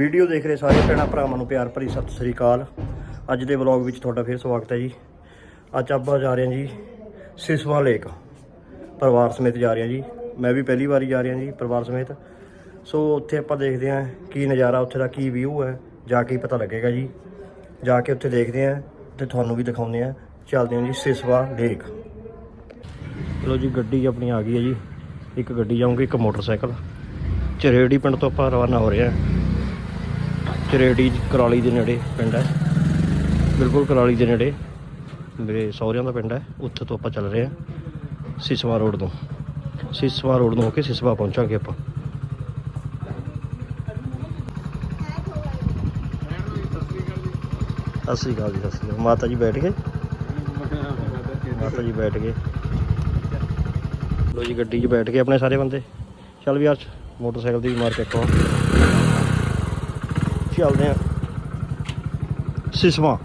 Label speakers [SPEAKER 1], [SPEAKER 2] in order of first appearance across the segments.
[SPEAKER 1] Video ਦੇਖ ਰਹੇ ਸਾਰੇ ਭੈਣਾਂ ਭਰਾਵਾਂ ਨੂੰ ਪਿਆਰ ਭਰੀ ਸਤਿ ਸ੍ਰੀ ਅਕਾਲ। ਅੱਜ ਦੇ ਵਲੌਗ ਵਿੱਚ ਤੁਹਾਡਾ ਫਿਰ ਸਵਾਗਤ ਹੈ ਜੀ। ਅੱਜ ਆਪਾਂ ਜਾ ਰਹੇ ਹਾਂ ਜੀ ਸਿਸਵਾ ਲੇਕ। ਪਰਿਵਾਰ ਸਮੇਤ ਜਾ ਰਹੇ ਹਾਂ ਜੀ। ਮੈਂ ਵੀ ਪਹਿਲੀ ਵਾਰੀ ਜਾ ਰਿਹਾ ਜੀ ਪਰਿਵਾਰ ਸਮੇਤ। ਸੋ ਉੱਥੇ ਆਪਾਂ ਦੇਖਦੇ ਹਾਂ ਕੀ ਨਜ਼ਾਰਾ, ਉੱਥੇ ਦਾ ਕੀ ਵਿਊ ਹੈ, ਜਾ ਕੇ ਪਤਾ ਲੱਗੇਗਾ ਜੀ। ਜਾ ਕੇ ਉੱਥੇ ਦੇਖਦੇ ਹਾਂ ਤੇ ਤੁਹਾਨੂੰ ਵੀ ਦਿਖਾਉਂਦੇ ਹਾਂ। ਚੱਲਦੇ ਹਾਂ ਜੀ ਸਿਸਵਾ ਲੇਕ। ਚਲੋ ਜੀ, ਗੱਡੀ ਆਪਣੀ ਆ ਗਈ ਹੈ ਜੀ। ਇੱਕ ਗੱਡੀ ਜਾਊਂਗੀ, ਇੱਕ ਮੋਟਰਸਾਈਕਲ। ਚਰੇੜੀ ਪਿੰਡ ਤੋਂ ਆਪਾਂ ਰਵਾਨਾ ਹੋ ਰਹੇ ਹਾਂ। ਚਰੇੜੀ ਕਰਾਲੀ ਦੇ ਨੇੜੇ ਪਿੰਡ ਹੈ। ਬਿਲਕੁਲ ਕਰਾਲੀ ਦੇ ਨੇੜੇ ਮੇਰੇ ਸਹੁਰਿਆਂ ਦਾ ਪਿੰਡ ਹੈ। ਉੱਥੇ ਤੋਂ ਆਪਾਂ ਚੱਲ ਰਹੇ ਹਾਂ ਸਿਸਵਾ ਰੋਡ ਤੋਂ। ਸਿਸਵਾ ਰੋਡ ਤੋਂ ਹੋ ਕੇ ਸਿਸਵਾ ਪਹੁੰਚਾਂਗੇ ਆਪਾਂ। ਸਤਿ ਸ਼੍ਰੀ ਅਕਾਲ ਜੀ, ਸਤਿ ਸ਼੍ਰੀ ਅਕਾਲ। ਮਾਤਾ ਜੀ ਬੈਠ ਗਏ? ਮਾਤਾ ਜੀ ਬੈਠ ਗਏ। ਲੋ ਜੀ, ਗੱਡੀ 'ਚ ਬੈਠ ਗਏ ਆਪਣੇ ਸਾਰੇ ਬੰਦੇ। ਚੱਲ ਵੀ ਅੱਜ ਮੋਟਰਸਾਈਕਲ ਦੀ ਵੀ ਮਾਰ ਕੇ ਇੱਕ ਚੱਲਦੇ ਆ। ਸਿਸਮਾ।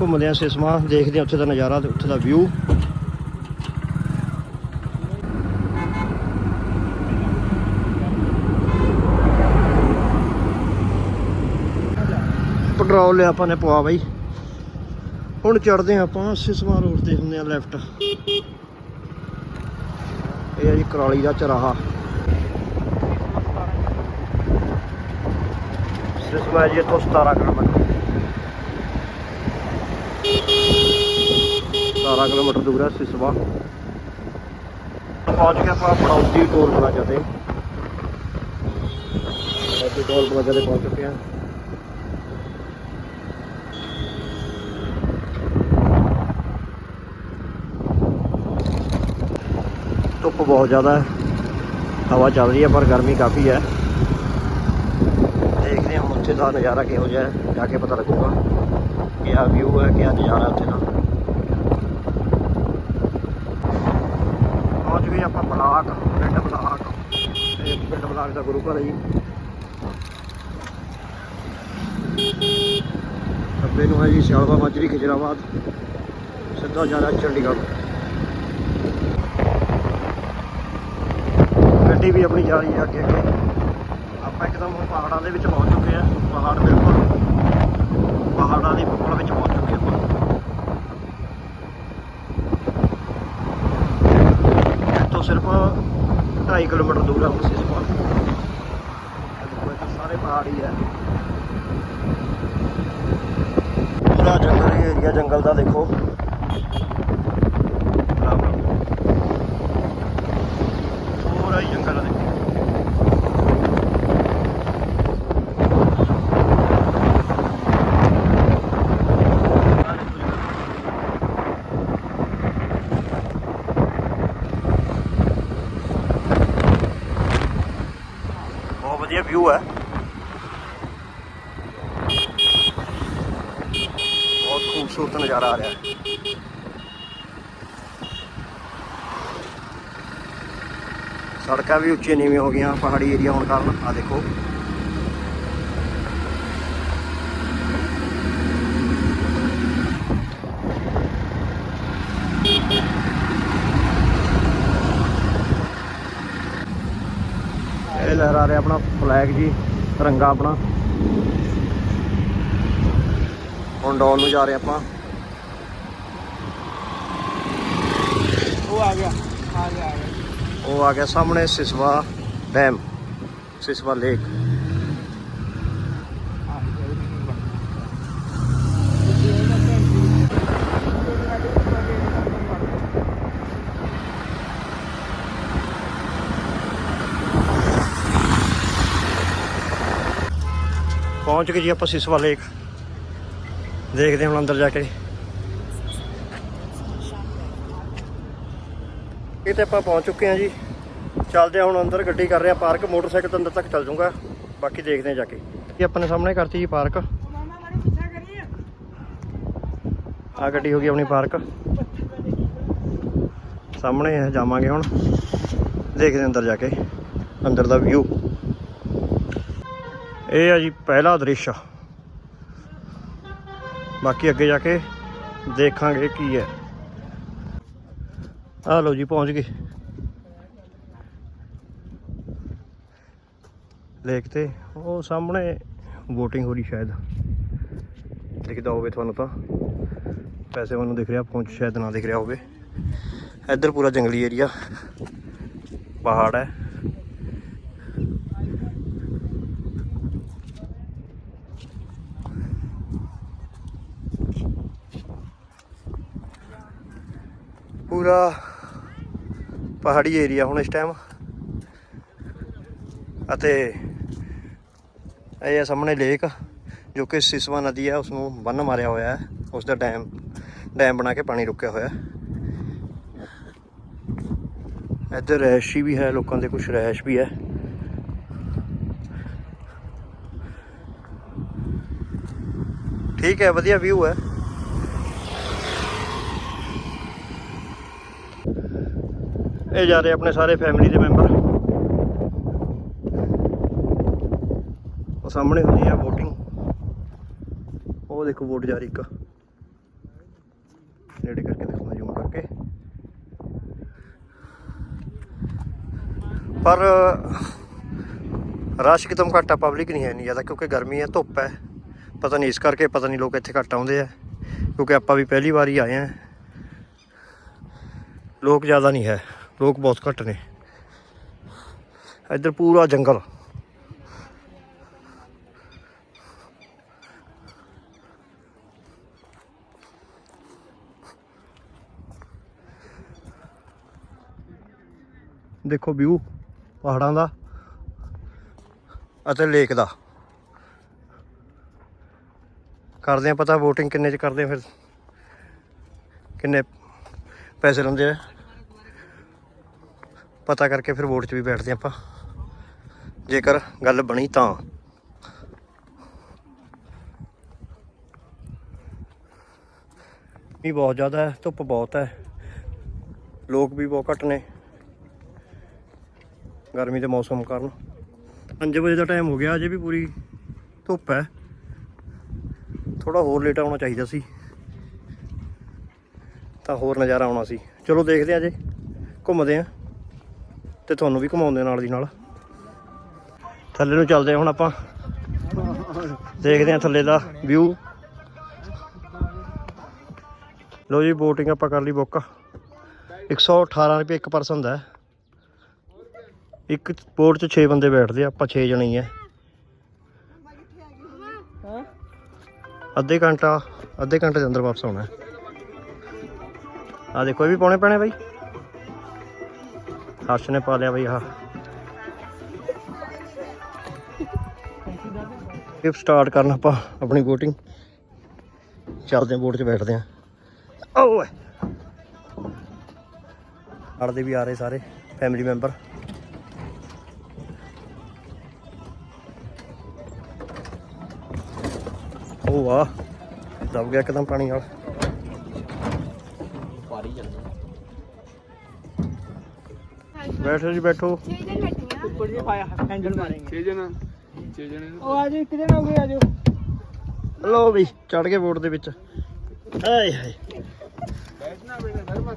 [SPEAKER 1] ਘੁੰਮਦੇ ਆ ਸਿਸਮਾ, ਦੇਖਦੇ ਆ ਉੱਥੇ ਦਾ ਨਜ਼ਾਰਾ ਤੇ ਉੱਥੇ ਦਾ ਵਿਊ ਪੈਟਰੋਲ ਲਿਆ ਆਪਾਂ ਨੇ ਪਵਾ ਬਾਈ। ਹੁਣ ਚੜਦੇ ਆ ਆਪਾਂ ਸਿਸਮਾ ਰੋਡ ਤੇ ਹੁੰਦੇ ਆ ਲੈਫਟ ਇਹ ਆ ਜੀ ਕਰਾਲੀ ਦਾ ਚਰਾਹਾ। ਸਿਸਮਾ ਜੀ ਇੱਥੋਂ 17 ਕਿਲੋਮੀਟਰ 17 ਕਿਲੋਮੀਟਰ ਦੂਰ ਹੈ ਸਿਸਮਾ ਪਹੁੰਚ ਗਏ ਆਪਾਂ ਪੜੌਦੀ ਟੋਲ ਪਲਾਜ਼ਾ ਤੇ ਪੜੌਦੀ ਟੋਲ ਪਲਾਜ਼ਾ ਤੇ ਪਹੁੰਚ ਚੁੱਕੇ ਹਾਂ ਧੁੱਪ ਬਹੁਤ ਜ਼ਿਆਦਾ ਹੈ ਹਵਾ ਚੱਲ ਰਹੀ ਹੈ ਪਰ ਗਰਮੀ ਕਾਫੀ ਹੈ ਦੇਖਦੇ ਹਾਂ ਹੁਣ ਉੱਥੇ ਦਾ ਨਜ਼ਾਰਾ ਕਿਹੋ ਜਿਹਾ ਹੈ, ਜਾ ਕੇ ਪਤਾ ਲੱਗੂਗਾ ਕਿਆ ਵਿਊ ਹੈ, ਕਿਆ ਨਜ਼ਾਰਾ ਉੱਥੇ ਦਾ। ਪਹੁੰਚ ਗਏ ਆਪਾਂ ਬਲਾਕ, ਪਿੰਡ ਬਲਾਕ। ਇਹ ਪਿੰਡ ਬਲਾਕ ਦਾ ਗੁਰੂ ਘਰ ਹੈ ਜੀ। ਖੱਬੇ ਨੂੰ ਹੈ ਜੀ ਸਿਆਲਵਾ ਮਾਜਰੀ, ਖਿਜਰਾਬਾਦ। ਸਿੱਧਾ ਜਾਣਾ ਚੰਡੀਗੜ੍ਹ। ਗੱਡੀ ਵੀ ਆਪਣੀ ਜਾ ਰਹੀ ਹੈ ਅੱਗੇ ਅੱਗੇ। ਆਪਾਂ ਇੱਕਦਮ ਹੁਣ ਪਹਾੜਾਂ ਦੇ ਵਿੱਚ ਪਹੁੰਚ ਚੁੱਕੇ ਹਾਂ ਪਹਾੜ ਬਿਲਕੁਲ ਪਹਾੜਾਂ ਦੀ ਬੁੱਕਲ ਵਿੱਚ ਪਹੁੰਚ ਚੁੱਕੇ ਆਪਾਂ। ਇੱਥੋਂ ਸਿਰਫ 2.5 ਕਿਲੋਮੀਟਰ ਦੂਰ ਹੈ ਹੁਣ ਸਿਸਪਾ ਦੇਖੋ ਸਾਰੇ ਪਹਾੜ ਹੀ ਹੈ ਪੂਰਾ ਜੰਗਲ ਏਰੀਆ, ਜੰਗਲ ਦਾ ਦੇਖੋ। ਪੂਰਾ ਹੀ ਜੰਗਲ ਆ ਬਹੁਤ ਵਧੀਆ ਵਿਊ ਹੈ ਬਹੁਤ ਖੂਬਸੂਰਤ ਨਜ਼ਾਰਾ ਆ ਰਿਹਾ ਹੈ ਸੜਕਾਂ ਵੀ ਉੱਚੀਆਂ ਨੀਵੀਆਂ ਹੋ ਗਈਆਂ ਪਹਾੜੀ ਏਰੀਆ ਹੋਣ ਕਾਰਨ ਲਹਿਰਾ ਰਿਹਾ ਆਪਣਾ ਫਲੈਗ ਜੀ ਤਿਰੰਗਾ ਆਪਣਾ। ਹੁਣ ਡਾਉਨ ਨੂੰ ਜਾ ਰਹੇ ਆਪਾਂ।
[SPEAKER 2] ਉਹ ਆ ਗਿਆ ਆ ਗਿਆ ਆ ਗਿਆ।
[SPEAKER 1] ਉਹ ਆ ਗਿਆ ਸਾਹਮਣੇ ਸਿਸਵਾ ਡੈਮ ਸਿਸਵਾ ਲੇਕ
[SPEAKER 2] ਆ ਗਿਆ ਉਹ ਨਹੀਂ ਬਣ
[SPEAKER 1] ਪਹੁੰਚ ਗਏ ਜੀ ਆਪਾਂ ਸਿਸਵਾ ਲੇਕ ਦੇਖਦੇ ਹਾਂ ਹੁਣ ਅੰਦਰ ਜਾ ਕੇ। ਇਹ ਤੇ ਆਪਾਂ ਪਹੁੰਚ ਚੁੱਕੇ ਹਾਂ ਜੀ। ਚੱਲਦੇ ਹਾਂ ਹੁਣ ਅੰਦਰ, ਗੱਡੀ ਕਰ ਰਹੇ ਹਾਂ ਪਾਰਕ, ਮੋਟਰਸਾਈਕਲ ਤਾਂ ਅੰਦਰ ਤੱਕ ਚੱਲ ਜਾਊਗਾ। ਬਾਕੀ ਦੇਖਦੇ ਹਾਂ ਜਾ ਕੇ। ਇਹ ਆਪਣੇ ਸਾਹਮਣੇ ਕਰਤੀ ਜੀ ਪਾਰਕ।
[SPEAKER 2] ਮਾਮਾ
[SPEAKER 1] ਆ ਗੱਡੀ ਹੋ ਗਈ ਆਪਣੀ ਪਾਰਕ। ਸਾਹਮਣੇ ਹੈ ਜਾਵਾਂਗੇ ਹੁਣ। ਦੇਖਦੇ ਹਾਂ ਅੰਦਰ ਜਾ ਕੇ। ਅੰਦਰ ਦਾ ਵਿਊ ਇਹ ਆ ਜੀ ਪਹਿਲਾ ਦ੍ਰਿਸ਼ ਬਾਕੀ ਅੱਗੇ ਜਾ ਕੇ ਦੇਖਾਂਗੇ ਕੀ ਹੈ। ਆ ਲਓ ਜੀ, ਪਹੁੰਚ ਗਏ। ਲੇਕ ਤੇ ਉਹ ਸਾਹਮਣੇ VOTING ਹੋ ਰਹੀ ਸ਼ਾਇਦ। ਦਿਖਦਾ ਹੋਵੇ ਤੁਹਾਨੂੰ ਤਾਂ। ਪੈਸੇ ਮੈਨੂੰ ਦਿਖ ਰਿਹਾ, ਪਹੁੰਚ ਸ਼ਾਇਦ ਨਾ ਦਿਖ ਰਿਹਾ ਹੋਵੇ। ਇੱਧਰ ਪੂਰਾ ਜੰਗਲੀ ਏਰੀਆ ਪਹਾੜ ਹੈ। ਪੂਰਾ ਪਹਾੜੀ ਏਰੀਆ ਹੁਣ ਇਸ ਟਾਈਮ ਅਤੇ ਇਹ ਹੈ ਸਾਹਮਣੇ ਲੇਕ ਜੋ ਕਿ ਸਿਸਵਾ ਨਦੀ ਹੈ ਉਸ ਨੂੰ ਬੰਨ ਮਾਰਿਆ ਹੋਇਆ ਹੈ। ਉਸ ਦਾ ਡੈਮ ਡੈਮ ਬਣਾ ਕੇ ਪਾਣੀ ਰੁਕਿਆ ਹੋਇਆ ਹੈ। ਇੱਧਰ ਰਹਿਸ਼ੀ ਵੀ ਹੈ, ਲੋਕਾਂ ਦੇ ਕੁਝ ਰਹਿਸ਼ ਵੀ ਹੈ। ਠੀਕ ਹੈ, ਵਧੀਆ ਵਿਊ ਹੈ। ਇਹ ਜਾ ਰਹੇ ਆਪਣੇ ਸਾਰੇ ਫੈਮਿਲੀ ਦੇ ਮੈਂਬਰ ਉਹ ਸਾਹਮਣੇ ਹੁੰਦੀ ਆ VOTING ਉਹ ਦੇਖੋ ਵੋਟ ਜਾ ਰਹੀ ਇੱਕ। ਨੇੜੇ ਕਰਕੇ ਦਿਖਾਉਣਾ ਜ਼ੂਮ ਕਰਕੇ। ਪਰ ਰਸ਼ ਕਿਤਮ ਘੱਟ ਆ ਪਬਲਿਕ ਨਹੀਂ ਹੈ ਨਹੀਂ ਜ਼ਿਆਦਾ, ਕਿਉਂਕਿ ਗਰਮੀ ਹੈ, ਧੁੱਪ ਹੈ। ਪਤਾ ਨਹੀਂ ਇਸ ਕਰਕੇ, ਪਤਾ ਨਹੀਂ ਲੋਕ ਇੱਥੇ ਘੱਟ ਆਉਂਦੇ ਆ, ਕਿਉਂਕਿ ਆਪਾਂ ਵੀ ਪਹਿਲੀ ਵਾਰੀ ਆਏ ਆ। ਲੋਕ ਜ਼ਿਆਦਾ ਨਹੀਂ ਹੈ। ਲੋਕ ਬਹੁਤ ਘੱਟ ਨੇ। ਇੱਧਰ ਪੂਰਾ ਜੰਗਲ। ਦੇਖੋ ਵਿਊ, ਪਹਾੜਾਂ ਦਾ ਅਤੇ ਲੇਕ ਦਾ। ਕਰਦੇ ਆ ਪਤਾ, VOTING ਕਿੰਨੇ ਚ ਕਰਦੇ ਆ ਫਿਰ? ਕਿੰਨੇ ਪੈਸੇ ਲੈਂਦੇ ਆ? ਪਤਾ ਕਰਕੇ ਫਿਰ ਵੋਟ 'ਚ ਵੀ ਬੈਠਦੇ ਆਪਾਂ। ਜੇਕਰ ਗੱਲ ਬਣੀ ਤਾਂ। ਵੀ ਬਹੁਤ ਜ਼ਿਆਦਾ ਹੈ, ਧੁੱਪ ਬਹੁਤ ਹੈ। ਲੋਕ ਵੀ ਬਹੁਤ ਘੱਟ ਨੇ। ਗਰਮੀ ਦੇ ਮੌਸਮ ਕਾਰਨ। 5 ਵਜੇ ਦਾ ਟਾਈਮ ਹੋ ਗਿਆ, ਅਜੇ ਵੀ ਪੂਰੀ ਧੁੱਪ ਹੈ। ਥੋੜਾ ਹੋਰ ਲੇਟ ਆਉਣਾ ਚਾਹੀਦਾ ਸੀ। ਤਾਂ ਹੋਰ ਨਜ਼ਾਰਾ ਆਉਣਾ ਸੀ। ਚਲੋ ਦੇਖਦੇ ਆ ਜੇ ਘੁੰਮਦੇ ਆ ਤੇ ਤੁਹਾਨੂੰ ਵੀ ਘੁਮਾਉਂਦੇ ਨਾਲ ਦੀ ਨਾਲ। ਥੱਲੇ ਨੂੰ ਚੱਲਦੇ ਆ ਹੁਣ ਆਪਾਂ। ਦੇਖਦੇ ਆ ਥੱਲੇ ਦਾ ਵਿਊ ਲੋ ਜੀ ਬੋਟਿੰਗ ਆਪਾਂ ਕਰ ਲਈ ਬੁੱਕ 118 ਰੁਪਏ ਇੱਕ ਪਰਸਨ ਦਾ ਇੱਕ ਬੋਟ 'ਚ 6 ਬੰਦੇ ਬੈਠਦੇ ਆ, ਆਪਾਂ 6 ਜਣੇ ਹੀ ਆ। ਅੱਧੇ ਘੰਟਾ, ਅੱਧੇ ਘੰਟੇ ਦੇ ਅੰਦਰ ਵਾਪਸ ਆਉਣਾ ਹੈ। ਆ ਦੇਖੋ, ਇਹ ਵੀ ਪਾਉਣੇ ਪੈਣੇ ਬਾਈ। ਹਰਸ਼ ਨੇ ਪਾ ਲਿਆ ਬਈ ਆਹ। ਇਹ ਸਟਾਰਟ ਕਰਨ ਆਪਾਂ ਆਪਣੀ ਬੋਟਿੰਗ ਚੱਲਦੇ ਆ ਬੋਟ 'ਚ ਬੈਠਦੇ ਆ ਓਏ। ਅੜਦੇ ਵੀ ਆ ਰਹੇ ਸਾਰੇ ਫੈਮਿਲੀ ਮੈਂਬਰ ਉਹ ਵਾਹ, ਦਬ ਗਿਆ ਇੱਕਦਮ ਪਾਣੀ ਨਾਲ। ਬੈਠੋ ਜੀ ਬੈਠੋ। ਲੋ ਵੀ ਚੜ ਕੇ ਬੋਰਡ ਦੇ ਵਿੱਚ। ਆਏ ਹਾਏ।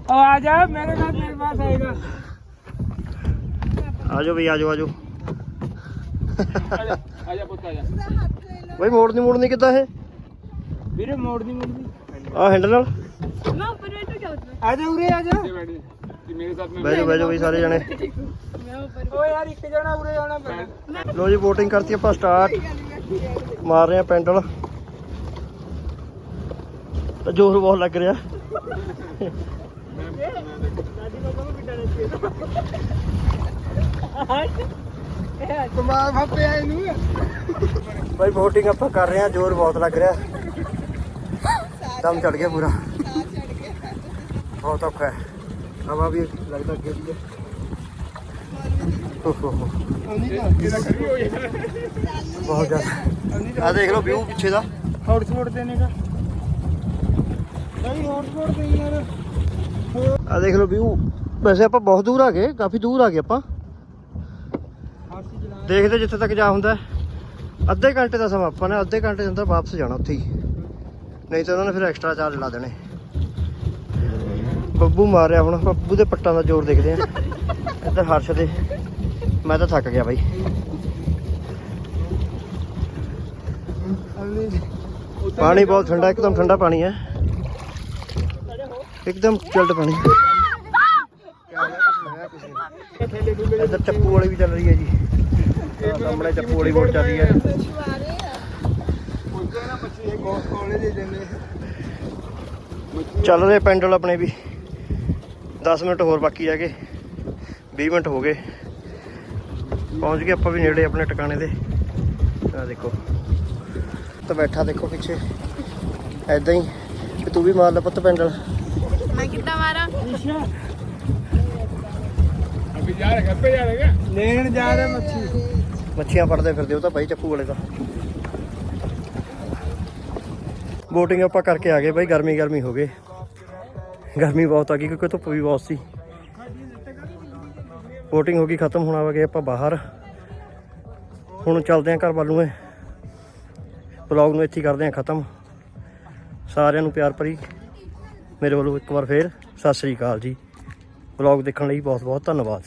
[SPEAKER 2] ਉਹ ਆ ਜਾ ਮੇਰੇ ਨਾਲ ਮੇਰੇ ਪਾਸ ਆਏਗਾ
[SPEAKER 1] ਆਜੋ ਵੀ ਆਜੋ ਆਜੋ
[SPEAKER 3] ਆਜਾ ਪੁੱਤ ਆਜਾ
[SPEAKER 1] ਬਈ ਮੋੜਨੀ ਮੋੜਨੀ ਕਿੱਦਾਂ ਇਹ?
[SPEAKER 2] ਵੀਰੇ ਮੋੜ ਨਹੀਂ ਮੁੜਦੀ
[SPEAKER 1] ਆ ਹੈਂਡਲ ਨਾਲ।
[SPEAKER 2] ਮੈਂ ਉੱਪਰ ਬੈਠੋ ਜਾਉਂ ਆ ਜਾ
[SPEAKER 3] ਉਰੇ ਆ ਜਾ। ਮੇਰੇ ਸਾਥ में
[SPEAKER 1] ਬਹਿ ਜਾਓ ਬਹਿ ਜਾਓ ਬਈ ਸਾਰੇ ਜਣੇ।
[SPEAKER 2] ਓ ਯਾਰ ਇੱਕ ਜਣਾ ਉਰੇ ਆਉਣਾ ਪੈਣਾ।
[SPEAKER 1] ਲੋ ਜੀ ਬੋਟਿੰਗ ਕਰਤੀ ਆਪਾਂ ਸਟਾਰਟ ਮਾਰ ਰਹੇ ਆ ਪੈਂਡਲ। ਤਾਂ ਜ਼ੋਰ ਬਹੁਤ ਲੱਗ ਰਿਹਾ।
[SPEAKER 2] ਕਮਾਲ ਫੱਪੇ ਆਏ ਨੂੰ
[SPEAKER 1] ਭਾਈ ਬੋਟਿੰਗ ਆਪਾਂ ਕਰ ਰਹੇ ਆ ਜ਼ੋਰ ਬਹੁਤ ਲੱਗ ਰਿਹਾ। ਦਮ ਚੜ ਗਿਆ ਪੂਰਾ। ਬਹੁਤ ਔਖਾ ਹੈ। ਹਵਾ ਵੀ ਲੱਗਦਾ ਅੱਗੇ ਦੀ ਬਹੁਤ ਜ਼ਿਆਦਾ। ਆ ਦੇਖ ਲਓ ਵਿਊ ਪਿੱਛੇ ਦਾ।
[SPEAKER 2] ਹੌਟ ਸਪੋਟ ਦੇਣੇ ਦਾ ਨਹੀਂ ਹੌਟ ਸਪੋਟ ਦੇ ਯਾਰ।
[SPEAKER 1] ਆ ਦੇਖ ਲਓ ਵਿਊ। ਵੈਸੇ ਆਪਾਂ ਬਹੁਤ ਦੂਰ ਆ ਗਏ ਕਾਫੀ ਦੂਰ ਆ ਗਏ ਆਪਾਂ। ਦੇਖਦੇ ਜਿੱਥੇ ਤੱਕ ਜਾ ਹੁੰਦਾ। ਅੱਧੇ ਘੰਟੇ ਦਾ ਸਮਾਂ ਆਪਾਂ ਨੇ ਅੱਧੇ ਘੰਟੇ ਦੇ ਅੰਦਰ ਵਾਪਸ ਜਾਣਾ ਉੱਥੇ ਹੀ। ਨਹੀਂ ਤਾਂ ਉਹਨਾਂ ਨੇ ਫਿਰ ਐਕਸਟਰਾ ਚਾਰਜ ਲਾ ਦੇਣੇ। ਬੱਬੂ ਮਾਰਿਆ ਹੁਣ, ਬੱਬੂ ਦੇ ਪੱਟਾਂ ਦਾ ਜ਼ੋਰ ਦੇਖਦੇ ਆ। ਇੱਧਰ ਹਰਸ਼ ਦੇ। ਮੈਂ ਤਾਂ ਥੱਕ ਗਿਆ ਬਾਈ। ਪਾਣੀ ਬਹੁਤ ਠੰਡਾ, ਇੱਕਦਮ ਠੰਡਾ ਪਾਣੀ ਹੈ। ਇੱਕਦਮ ਚਿਲਡ ਪਾਣੀ। ਇੱਧਰ ਚੱਪੂ ਵਾਲੀ ਵੀ ਚੱਲ ਰਹੀ ਹੈ ਜੀ। ਆਹ ਸਾਹਮਣੇ ਚੱਪੂ ਵਾਲੀ ਬਹੁਤ ਚੱਲ ਰਹੀ ਹੈ। ਚੱਲ ਰਹੇ ਪੈਂਡਲ ਆਪਣੇ ਵੀ। 10 ਮਿੰਟ ਹੋਰ ਬਾਕੀ ਆ ਗਏ। 20 ਮਿੰਟ ਹੋ ਗਏ। ਪਹੁੰਚ ਗਏ ਆਪਾਂ ਵੀ ਨੇੜੇ ਆਪਣੇ ਟਿਕਾਣੇ ਦੇ ਆ ਦੇਖੋ। ਤਾਂ ਬੈਠਾ ਦੇਖੋ ਪਿੱਛੇ। ਐਦਾਂ ਹੀ। ਕਿ ਤੂੰ ਵੀ ਮਾਰ ਲੈ ਪੁੱਤ ਪੈਂਡਲ।
[SPEAKER 4] ਮੈਂ ਕਿੱਦਾਂ ਮਾਰਾਂ?
[SPEAKER 3] ਅਭੀ ਜਾ ਰਿਹਾ ਗੱਪੇ ਜਾ ਰਿਹਾ।
[SPEAKER 2] ਲੈਣ ਜਾ ਰਿਹਾ ਮੱਛੀ।
[SPEAKER 1] ਮੱਛੀਆਂ ਫੜਦੇ ਫਿਰਦੇ ਉਹ ਤਾਂ ਬਾਈ ਚੱਪੂ ਵਾਲੇ ਦਾ ਬੋਟਿੰਗ ਆਪਾਂ ਕਰਕੇ ਆ ਗਏ ਬਾਈ ਗਰਮੀ ਗਰਮੀ ਹੋ ਗਏ ਗਰਮੀ ਬਹੁਤ ਆ ਗਈ, ਕਿਉਂਕਿ ਧੁੱਪ ਵੀ ਬਹੁਤ ਸੀ। ਵੋਟਿੰਗ ਹੋ ਗਈ, ਖਤਮ, ਹੋਣਾ ਵਾ ਆਪਾਂ ਬਾਹਰ। ਹੁਣ ਚੱਲਦੇ ਆਂ ਘਰ ਵੱਲ ਨੂੰ ਬਲੌਗ ਨੂੰ ਇੱਥੇ ਕਰਦੇ ਆਂ ਖਤਮ। ਸਾਰਿਆਂ ਨੂੰ ਪਿਆਰ ਭਰੀ। ਮੇਰੇ ਵੱਲੋਂ ਇੱਕ ਵਾਰ ਫੇਰ, ਸਤਿ ਸ੍ਰੀ ਅਕਾਲ ਜੀ। ਬਲੌਗ ਦੇਖਣ ਲਈ ਬਹੁਤ ਬਹੁਤ ਧੰਨਵਾਦ।